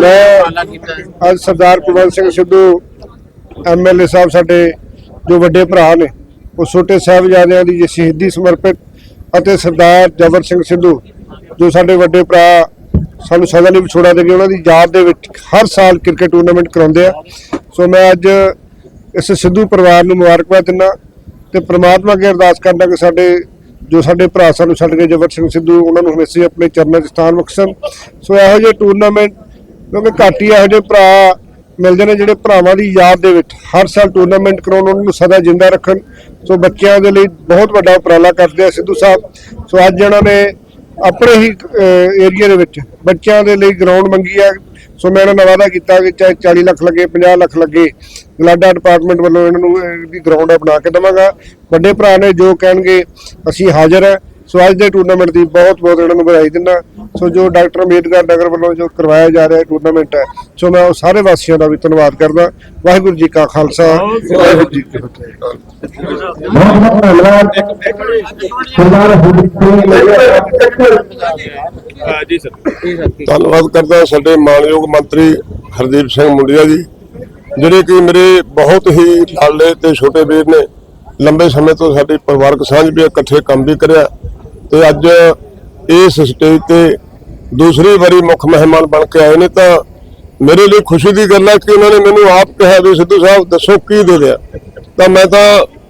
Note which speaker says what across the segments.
Speaker 1: ਮੈਂ ਅੱਜ ਸਰਦਾਰ ਕੁਲਵੰਤ ਸਿੰਘ ਸਿੱਧੂ ਐਮਐਲਏ ਸਾਹਿਬ ਸਾਡੇ ਜੋ ਵੱਡੇ ਭਰਾ ਨੇ ਉਹ ਛੋਟੇ ਸਾਹਿਬਜ਼ਾਦਿਆਂ ਦੀ ਸ਼ਹੀਦੀ ਸਮਰਪਿਤ ਅਤੇ ਸਰਦਾਰ ਜਬਰ ਸਿੰਘ ਸਿੱਧੂ ਜੋ ਸਾਡੇ ਵੱਡੇ ਭਰਾ ਸਾਨੂੰ ਸਦਾ ਲਈ ਵਿਛੋੜਾ ਦੇ ਗਏ ਉਹਨਾਂ ਦੀ ਯਾਦ ਦੇ ਵਿੱਚ ਹਰ ਸਾਲ ਕ੍ਰਿਕਟ ਟੂਰਨਾਮੈਂਟ ਕਰਾਉਂਦੇ ਆ। ਸੋ ਮੈਂ ਅੱਜ ਇਸ ਸਿੱਧੂ ਪਰਿਵਾਰ ਨੂੰ ਮੁਬਾਰਕਬਾਦ ਦਿੰਦਾ ਤੇ ਪ੍ਰਮਾਤਮਾ ਅੱਗੇ ਅਰਦਾਸ ਕਰਦਾ ਕਿ ਸਾਡੇ ਜੋ ਸਾਡੇ ਭਰਾ ਸਾਨੂੰ ਛੱਡ ਗਏ ਜਬਰ ਸਿੰਘ ਸਿੱਧੂ ਉਹਨਾਂ ਨੂੰ ਹਮੇਸ਼ਾ ਆਪਣੇ ਚਰਨਾਂ 'ਚ ਸਥਾਨ ਬਖਸ਼ਣ। ਸੋ ਇਹੋ ਜਿਹੇ ਟੂਰਨਾਮੈਂਟ ਕਿਉਂਕਿ ਘੱਟ ਹੀ ਇਹੋ ਜਿਹੇ ਭਰਾ ਮਿਲਦੇ ਨੇ ਜਿਹੜੇ ਭਰਾਵਾਂ ਦੀ ਯਾਦ ਦੇ ਵਿੱਚ ਹਰ ਸਾਲ ਟੂਰਨਾਮੈਂਟ ਕਰਾਉਣ, ਉਹਨਾਂ ਨੂੰ ਸਦਾ ਜਿੰਦਾ ਰੱਖਣ। ਸੋ ਬੱਚਿਆਂ ਦੇ ਲਈ ਬਹੁਤ ਵੱਡਾ ਉਪਰਾਲਾ ਕਰਦੇ ਆ ਸਿੱਧੂ ਸਾਹਿਬ। ਸੋ ਅੱਜ ਇਹਨਾਂ ਨੇ ਆਪਣੇ ਹੀ ਏਰੀਆ ਦੇ ਵਿੱਚ ਬੱਚਿਆਂ ਦੇ ਲਈ ਗਰਾਊਂਡ ਮੰਗੀ ਹੈ ਸੋ ਮੈਂ ਇਹਨਾਂ ਨਾਲ ਵਾਅਦਾ ਕੀਤਾ ਕਿ ਚਾਹੇ 40 ਲੱਖ ਲੱਗੇ 50 ਲੱਖ ਲੱਗੇ ਗਲਾਡਾ ਡਿਪਾਰਟਮੈਂਟ ਵੱਲੋਂ ਇਹਨਾਂ ਨੂੰ ਵੀ ਗਰਾਊਂਡ ਬਣਾ ਕੇ ਦੇਵਾਂਗਾ। ਵੱਡੇ ਭਰਾ ਨੇ ਜੋ ਕਹਿਣਗੇ, ਅਸੀਂ ਹਾਜ਼ਰ ਹੈ ਸੋ ਅੱਜ ਦੇ ਟੂਰਨਾਮੈਂਟ ਦੀ ਬਹੁਤ ਬਹੁਤ ਇਹਨਾਂ ਨੂੰ ਵਧਾਈ ਦਿੰਦਾ। ਸੋ ਜੋ ਡਾਕਟਰ ਅੰਬੇਦਕਰ ਨਗਰ ਵੱਲੋਂ ਜੋ ਕਰਵਾਇਆ ਜਾ ਰਿਹਾ ਟੂਰਨਾਮੈਂਟ ਹੈ ਸੋ ਮੈਂ ਉਹ ਸਾਰੇ ਵਾਸੀਆਂ ਦਾ ਵੀ ਧੰਨਵਾਦ ਕਰਦਾ। ਵਾਹਿਗੁਰੂ ਜੀ ਕਾ ਖਾਲਸਾ। ਵਾਹਿਗੁਰੂ ਜੀ ਕੀ ਫਤਿਹ।
Speaker 2: ਬਹੁਤ ਬਹੁਤ ਧੰਨਵਾਦ। ਸਰਦਾਰ
Speaker 3: ਹਾਂ ਜੀ ਸਰ।
Speaker 4: ਧੰਨਵਾਦ ਕਰਦਾ ਸਾਡੇ ਮਾਨਯੋਗ ਮੰਤਰੀ ਹਰਦੀਪ ਸਿੰਘ ਮੁੰਡਿਆ ਜੀ ਜਿਹੜੇ ਕਿ ਮੇਰੇ ਬਹੁਤ ਹੀ ਲਾਲੇ ਤੇ ਛੋਟੇ ਵੀਰ ਨੇ ਲੰਬੇ ਸਮੇਂ ਤੋਂ ਸਾਡੀ ਪਰਿਵਾਰਕ ਸਾਂਝ ਵੀ ਇਕੱਠੇ ਕੰਮ ਵੀ ਕਰਿਆ। ਤੇ ਅੱਜ ਇਸ ਸਟੇਜ ਤੇ ਦੂਸਰੀ ਵਾਰੀ ਮੁੱਖ ਮਹਿਮਾਨ ਬਣ ਕੇ ਆਏ ਨੇ ਤਾਂ ਮੇਰੇ ਲਈ ਖੁਸ਼ੀ ਦੀ ਗੱਲ ਹੈ ਕਿ ਉਹਨਾਂ ਨੇ ਮੈਨੂੰ ਆਪ ਕਿਹਾ ਵੀ ਸਿੱਧੂ ਸਾਹਿਬ, ਦੱਸੋ ਕੀ ਦੇ ਦਿਆ ਤਾਂ ਮੈਂ ਤਾਂ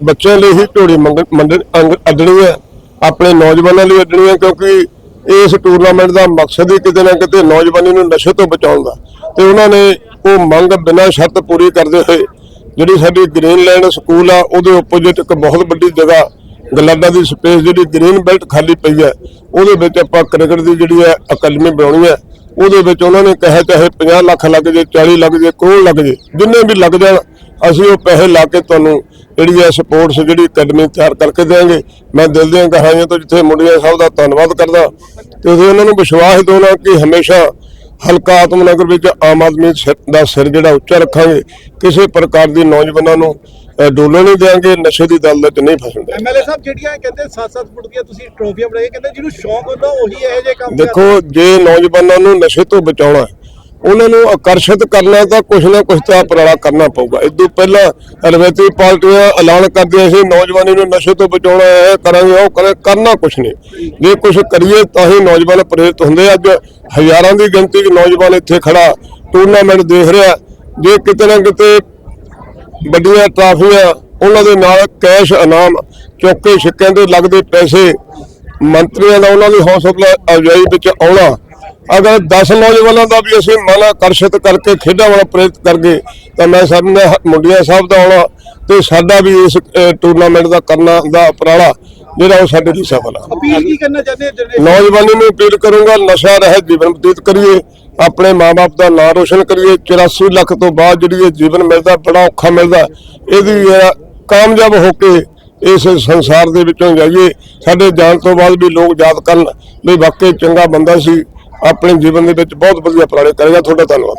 Speaker 4: ਬੱਚਿਆਂ ਲਈ ਹੀ ਢੋੜੀ ਮੰਗ ਮੰਡ- ਅੰਗ- ਅੱਡਣੀ ਹੈ ਆਪਣੇ ਨੌਜਵਾਨਾਂ ਲਈ ਅੱਡਣੀ ਹੈ ਕਿਉਂਕਿ ਇਸ ਟੂਰਨਾਮੈਂਟ ਦਾ ਮਕਸਦ ਹੀ ਕਿਤੇ ਨਾ ਕਿਤੇ ਨੌਜਵਾਨੀ ਨੂੰ ਨਸ਼ੇ ਤੋਂ ਬਚਾਉਣ ਦਾ। ਤੇ ਉਹਨਾਂ ਨੇ ਉਹ ਮੰਗ ਬਿਨਾਂ ਸ਼ਰਤ ਪੂਰੀ ਕਰਦੇ ਹੋਏ ਜਿਹੜੀ ਸਾਡੀ ਗ੍ਰੀਨਲੈਂਡ ਸਕੂਲ ਆ, ਉਹਦੇ ਆਪੋਜ਼ਿਟ ਇੱਕ ਬਹੁਤ ਵੱਡੀ ਜਗ੍ਹਾ ਗਲਾਡਾ ਦੀ ਸਪੇਸ ਜਿਹੜੀ ਗ੍ਰੀਨ ਬੈਲਟ ਖਾਲੀ ਪਈ ਹੈ, ਉਹਦੇ ਵਿੱਚ ਆਪਾਂ ਕ੍ਰਿਕਟ ਦੀ ਜਿਹੜੀ ਹੈ ਅਕੈਡਮੀ ਬਣਾਉਣੀ ਹੈ, ਉਹਦੇ ਵਿੱਚ ਉਹਨਾਂ ਨੇ ਕਿਹਾ ਚਾਹੇ 50 ਲੱਖ ਲੱਗ ਜੇ 40 ਲੱਗ ਜੇ, ਕਰੋੜ ਲੱਗ ਜੇ, ਜਿੰਨੇ ਵੀ ਲੱਗ ਜਾਣ, ਅਸੀਂ ਉਹ ਪੈਸੇ ਲਾ ਕੇ ਤੁਹਾਨੂੰ ਜਿਹੜੀ ਹੈ ਸਪੋਰਟਸ ਜਿਹੜੀ ਅਕੈਡਮੀ ਤਿਆਰ ਕਰਕੇ ਦੇਵਾਂਗੇ। ਮੈਂ ਦਿਲ ਦੀਆਂ ਗਹਿਰਾਈਆਂ ਤੋਂ ਜਿੱਥੇ ਮੁੰਡਿਆ ਸਾਹਿਬ ਦਾ ਧੰਨਵਾਦ ਕਰਦਾ, ਤੇ ਅਸੀਂ ਉਹਨਾਂ ਨੂੰ ਵਿਸ਼ਵਾਸ ਦਿਵਾਉਣਾ ਕਿ ਹਮੇਸ਼ਾ ਹਲਕਾ ਆਤਮਨਗਰ ਵਿੱਚ ਆਮ ਆਦਮੀ ਦਾ ਸਿਰ ਜਿਹੜਾ ਉੱਚਾ ਰੱਖਾਂਗੇ ਕਿਸੇ ਪ੍ਰਕਾਰ ਦੀ ਨੌਜਵਾਨਾਂ ਨੂੰ ਡੋਲਣ ਨਹੀਂ ਦੇਵਾਂਗੇ ਨਸ਼ੇ ਦੀ ਦਲਦਲ 'ਚ ਨਹੀਂ ਫਸਣ
Speaker 3: ਐਮਐਲਏ ਸਾਹਿਬ ਜਿਹੜੀਆਂ ਕਹਿੰਦੇ 7-7 ਫੁੱਟ ਦੀਆਂ ਤੁਸੀਂ ਟਰੋਫੀਆਂ ਬਣਾਈ ਕਹਿੰਦੇ ਜਿਹਨੂੰ ਸ਼ੌਂਕ ਹੁੰਦਾ ਉਹੀ ਇਹੋ ਜਿਹੇ ਕੰਮ
Speaker 4: ਦੇਖੋ ਜੇ ਨੌਜਵਾਨਾਂ ਨੂੰ ਨਸ਼ੇ ਤੋਂ ਬਚਾਉਣਾ ਹੈ, ਉਹਨਾਂ ਨੂੰ ਆਕਰਸ਼ਿਤ ਕਰਨਾ ਤਾਂ ਕੁਝ ਨਾ ਕੁਝ ਤਾਂ ਉਪਰਾਲਾ ਕਰਨਾ ਪਊਗਾ। ਇਦੋਂ ਪਹਿਲਾਂ ਰਵੈਤੀ ਪਾਰਟੀਆਂ ਐਲਾਨ ਕਰਦੀਆਂ ਸੀ, ਨੌਜਵਾਨਾਂ ਨੂੰ ਨਸ਼ੇ ਤੋਂ ਬਚਾਉਣਾ ਹੈ ਕਰਾਂਗੇ, ਉਹ ਕਰਾਂਗੇ ਕਰਨਾ ਕੁਝ ਨਹੀਂ। ਜੇ ਕੁਝ ਕਰੀਏ ਤਾਂ ਹੀ ਨੌਜਵਾਨ ਪ੍ਰੇਰਿਤ ਹੁੰਦੇ ਅੱਜ ਹਜ਼ਾਰਾਂ ਦੀ ਗਿਣਤੀ 'ਚ ਨੌਜਵਾਨ ਇੱਥੇ ਖੜਾ, ਟੂਰਨਾਮੈਂਟ ਦੇਖ ਰਿਹਾ। ਜੇ ਕਿਤੇ ਨਾ ਕਿਤੇ ਵੱਡੀਆਂ ਟਰਾਫੀਆਂ, ਉਹਨਾਂ ਦੇ ਨਾਲ ਕੈਸ਼ ਇਨਾਮ ਚੌਕੇ ਛਿੱਕਿਆਂ ਦੇ ਲੱਗਦੇ ਪੈਸੇ ਮੰਤਰੀਆਂ ਦਾ ਉਹਨਾਂ ਦੀ ਹੌਸਲਾ ਅਫਜ਼ਾਈ ਵਿੱਚ ਆਉਣਾ ਅਗਰ 10 ਨੌਜਵਾਨਾਂ ਦਾ ਵੀ ਅਸੀਂ ਮਨ ਆਕਰਸ਼ਿਤ ਕਰਕੇ ਖੇਡਾਂ ਵੱਲ ਪ੍ਰੇਰਿਤ ਕਰਗੇ ਤਾਂ ਮੈਂ ਸਾਹਮਣੇ ਮੁੰਡਿਆ ਸਾਹਿਬ ਦਾ ਆਉਣਾ ਤੇ ਸਾਡਾ ਵੀ ਇਸ ਟੂਰਨਾਮੈਂਟ ਦਾ ਕਰਨਾ ਦਾ ਉਪਰਾਲਾ ਜਿਹੜਾ ਉਹ ਸਾਡੇ ਲਈ ਸਫਲ ਆ।
Speaker 3: ਅਪੀਲ ਕੀ ਕਰਨਾ ਚਾਹੁੰਦੇ ਹੋ ਜਨਰੇਸ਼ਨ?
Speaker 4: ਨੌਜਵਾਨੀ ਨੂੰ ਅਪੀਲ ਕਰੂੰਗਾ ਨਸ਼ਾ ਰਹਿਤ ਜੀਵਨ ਬਤੀਤ ਕਰੀਏ ਆਪਣੇ ਮਾਪੇ ਦਾ ਨਾਂ ਰੋਸ਼ਨ ਕਰੀਏ 84 ਲੱਖ ਤੋਂ ਬਾਅਦ ਜਿਹੜੀ ਇਹ ਜੀਵਨ ਮਿਲਦਾ ਬੜਾ ਔਖਾ ਮਿਲਦਾ ਇਹਦੀ ਇਹ ਕਾਮਯਾਬ ਹੋ ਕੇ ਇਸ ਸੰਸਾਰ ਦੇ ਵਿੱਚੋਂ ਜਾਈਏ। ਸਾਡੇ ਜਾਣ ਤੋਂ ਬਾਅਦ ਵੀ ਲੋਕ ਯਾਦ ਕਰਨ ਵੀ ਵਾਕਈ ਚੰਗਾ ਬੰਦਾ ਸੀ। ਆਪਣੇ ਜੀਵਨ ਦੇ ਵਿੱਚ ਬਹੁਤ ਵਧੀਆ ਉਪਰਾਲੇ ਕਰੇਗਾ। ਤੁਹਾਡਾ ਧੰਨਵਾਦ।